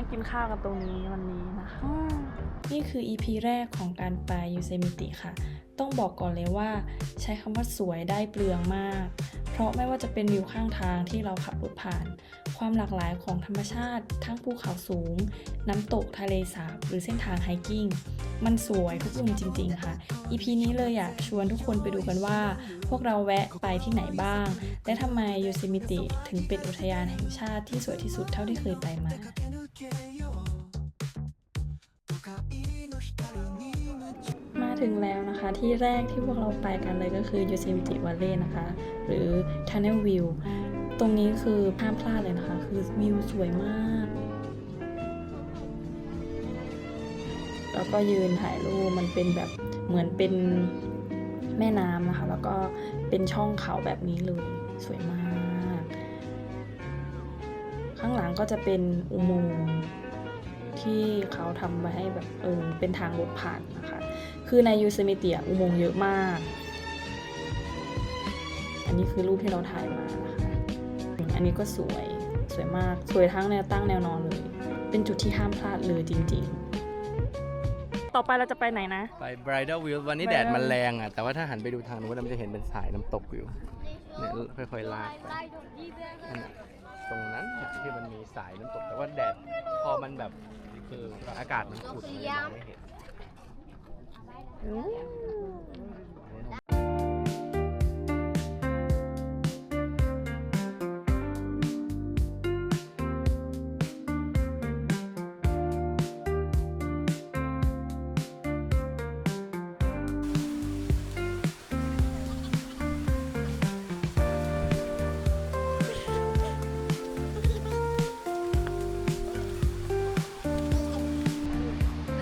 นั่งกินข้าวกันตรงนี้วันนี้นะคะ นี่คือ EP แรกของการไปยูเซมิติค่ะ ต้องบอกก่อนเลยว่า ใช้คำว่าสวยได้เปลืองมาก เพราะไม่ว่าจะเป็นวิวข้างทางที่เราขับรถผ่าน ความหลากหลายของธรรมชาติ ทั้งภูเขาสูง น้ำตกทะเลสาบ หรือเส้นทางไฮกิ้งมันสวยทุกมุมจริง ๆ ค่ะ EP นี้เลยอยากชวนทุกคนไปดูกันว่า พวกเราแวะไปที่ไหนบ้าง และทำไมยูเซมิติถึงเป็นอุทยานแห่งชาติที่สวยที่สุดเท่าที่เคยไปมา มาถึงแล้วนะคะที่แรกที่พวกเราไปกันเลยก็คือ Yosemite Valley นะคะ หรือ Tunnel View ตรงนี้คือห้ามพลาดเลยนะคะ คือวิวสวยมาก แล้วก็ยืนถ่ายรูปมันเป็นแบบเหมือนเป็นแม่น้ำนะคะ แล้วก็เป็นช่องเขาแบบนี้เลยสวยมากางก็จะเป็นอุโมงค์ที่เขาทำไว้ให้แบบเออเป็นทางรถผ่านนะคะ คือในยูเซมิเตียอุโมงค์เยอะมาก อันนี้คือรูปที่เราถ่ายมานะคะอันนี้ก็สวยสวยมากสวยทั้งแนวตั้งแนวนอนเลย เป็นจุดที่ห้ามพลาดเลยจริง ๆต่อไปเราจะไปไหนนะ ไป Bridal View วันนี้แดดมันแรงอะ แต่ว่าถ้าหันไปดูทางนู้นมันจะเห็นเป็นสายน้ำตกอยู่เนี่ยค่อยๆลากไป ตรงนั้นน่ะที่มันมีสายน้ำตกแต่ว่าแดดพอมันแบบคืออากาศมันขุ่นมันเลยมองไม่เห็น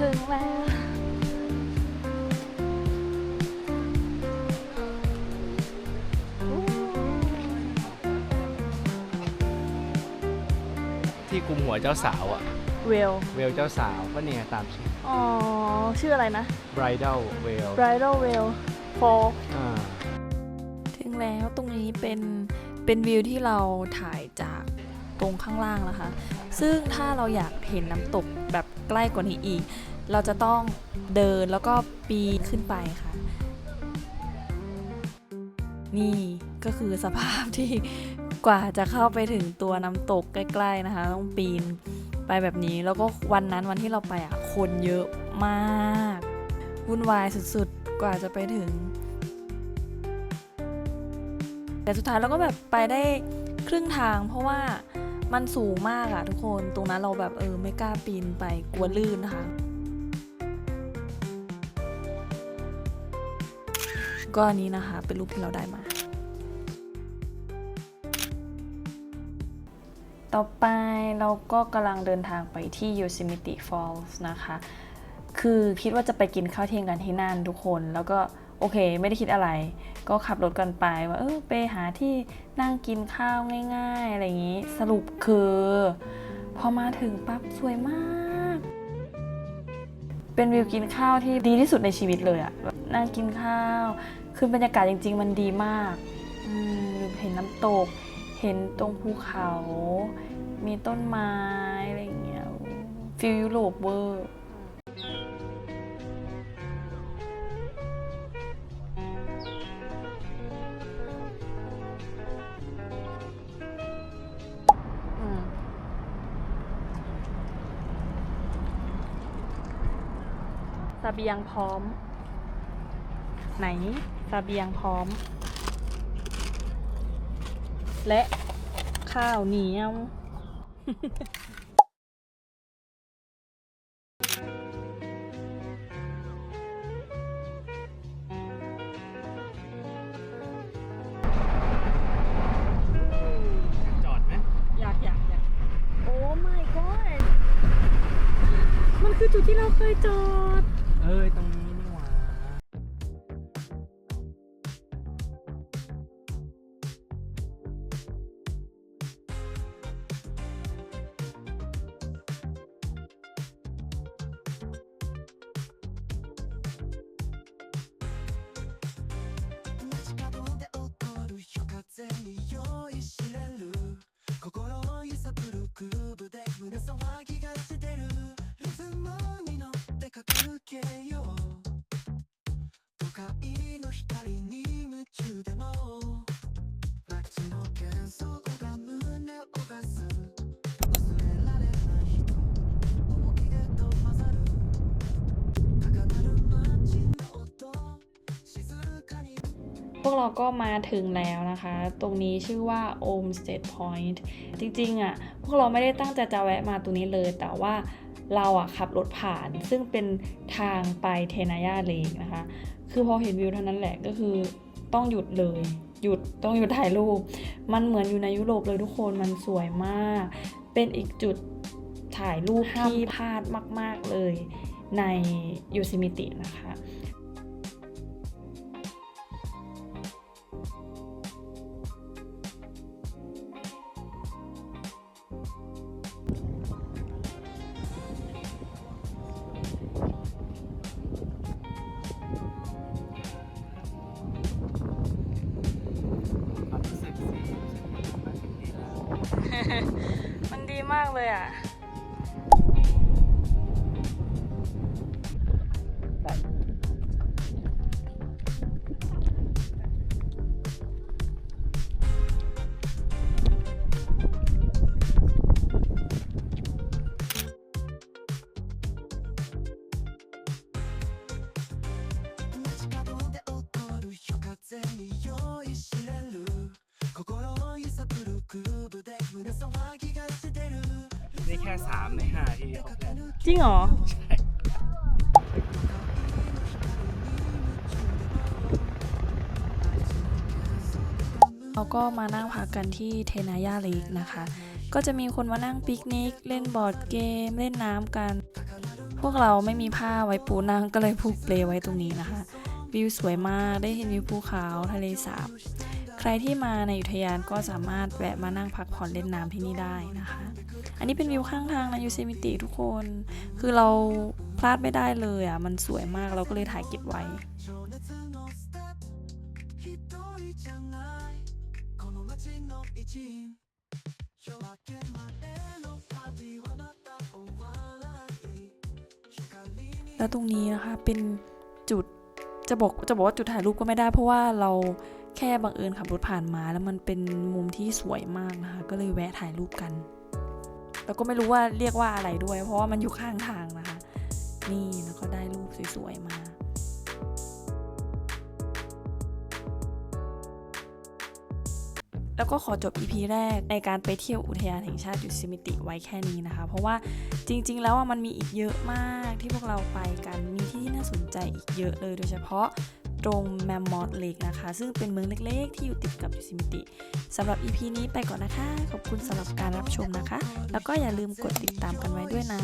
ถึงแล้ว ที่กุมหัวเจ้าสาวอะเวล เวลเจ้าสาวก็เนี่ยตามชื่อ อ๋อ ชื่ออะไรนะ Bridal Veil Bridal Veil for อ่าๆถึงแล้วตรงนี้เป็นเป็นวิวที่เราถ่ายจาก ตรงข้างล่างนะคะ ซึ่งถ้าเราอยากเห็นน้ำตกแบบใกล้กว่านี้อีก เราจะต้องเดินแล้วก็ปีนขึ้นไปค่ะ นี่ก็คือสภาพที่กว่าจะเข้าไปถึงตัวน้ำตกใกล้ๆนะคะ ต้องปีนไปแบบนี้แล้วก็วันนั้นวันที่เราไปอะคนเยอะมากวุ่นวายสุดๆ กว่าจะไปถึง แต่สุดท้ายเราก็แบบไปได้ครึ่งทางเพราะว่า มันสูงมากอะทุกคนตรงนั้นเราแบบเออไม่กล้าปีนไปกลัวลื่นนะคะก็อันนี้นะคะ เป็นรูปที่เราได้มา ต่อไปเราก็กำลังเดินทางไปที่ Yosemite Falls นะคะ คือคิดว่าจะไปกินข้าวเที่ยงกันที่นั่นทุกคนแล้วก็ โอเค ไม่ได้คิดอะไร ก็ขับรถกันไปว่าเออไปหาที่นั่งกินข้าวง่ายๆ อะไรอย่างนี้ สรุปคือ พอมาถึงปั๊บสวยมาก เป็นวิวกินข้าวที่ดีที่สุดในชีวิตเลยอะนั่งกินข้าว คือบรรยากาศจริง ๆ มันดีมากอืมเห็นน้ำตก เห็นตรงภูเขา มีต้นไม้ อะไรอย่างเงี้ยฟิลยุโรปเวอร์ เสบียงพร้อม ไหนสเสบียงพร้อม และข้าวเหนียวจอดไหมอยากอยากอยากโอ้ my god มันคือจุดที่เราเคยจอดเอ้ย ตรงนี้นี่หว่า「街角で起こる夜風に」 เราก็มาถึงแล้วนะคะ ตรงนี้ชื่อว่า Olmsted Point จริงๆอะ พวกเราไม่ได้ตั้งใจจะแวะมาตรงนี้เลย แต่ว่าเราอะขับรถผ่าน ซึ่งเป็นทางไปเทนายาเลกนะคะ คือพอเห็นวิวเท่านั้นแหละก็คือต้องหยุดเลย หยุดต้องหยุดถ่ายรูป มันเหมือนอยู่ในยุโรปเลยทุกคน มันสวยมาก เป็นอีกจุดถ่ายรูปที่พลาดมาก ๆเลยในยูซิมิตินะคะ มากเลยอะ แค่สามในห้าที่เขาแพลนจริงเหรอ ใช่เราก็มานั่งพักกันที่เทนายาลีกนะคะ ก็จะมีคนมานั่งปิกนิก เล่นบอร์ดเกม เล่นน้ำกัน พวกเราไม่มีผ้าไว้ปูนั่งก็เลยผูกเปลไว้ตรงนี้นะคะ วิวสวยมากได้เห็นวิวภูเขาทะเลสาบ ใครที่มาในอุทยานก็สามารถแวะมานั่งพักผ่อนเล่นน้ำที่นี่ได้นะคะ อันนี้เป็นวิวข้างทางในยูเซมิติทุกคน คือเราพลาดไม่ได้เลยอะ มันสวยมากเราก็เลยถ่ายเก็บไว้แล้วตรงนี้นะคะเป็นจุดจะบอกจะบอกว่าจุดถ่ายรูปก็ไม่ได้เพราะว่าเรา แค่บังเอิญขับรถผ่านมาแล้วมันเป็นมุมที่สวยมากนะคะ ก็เลยแวะถ่ายรูปกัน แล้วก็ไม่รู้ว่าเรียกว่าอะไรด้วย เพราะว่ามันอยู่ข้างทางนะคะ นี่แล้วก็ได้รูปสวยๆมาแล้วก็ขอจบ EP แรกในการไปเที่ยวอุทยานแห่งชาติยูซิมิติไว้แค่นี้นะคะ เพราะว่าจริง ๆ แล้วมันมีอีกเยอะมากที่พวกเราไปกันมีที่ที่น่าสนใจอีกเยอะเลยโดยเฉพาะ ตรงแมมมอธเลกนะคะ ซึ่งเป็นเมืองเล็กๆ ที่อยู่ติดกับยูซิมิติสำหรับ EP นี้ไปก่อนนะคะ ขอบคุณสำหรับการรับชมนะคะ แล้วก็อย่าลืมกดติดตามกันไว้ด้วยนะ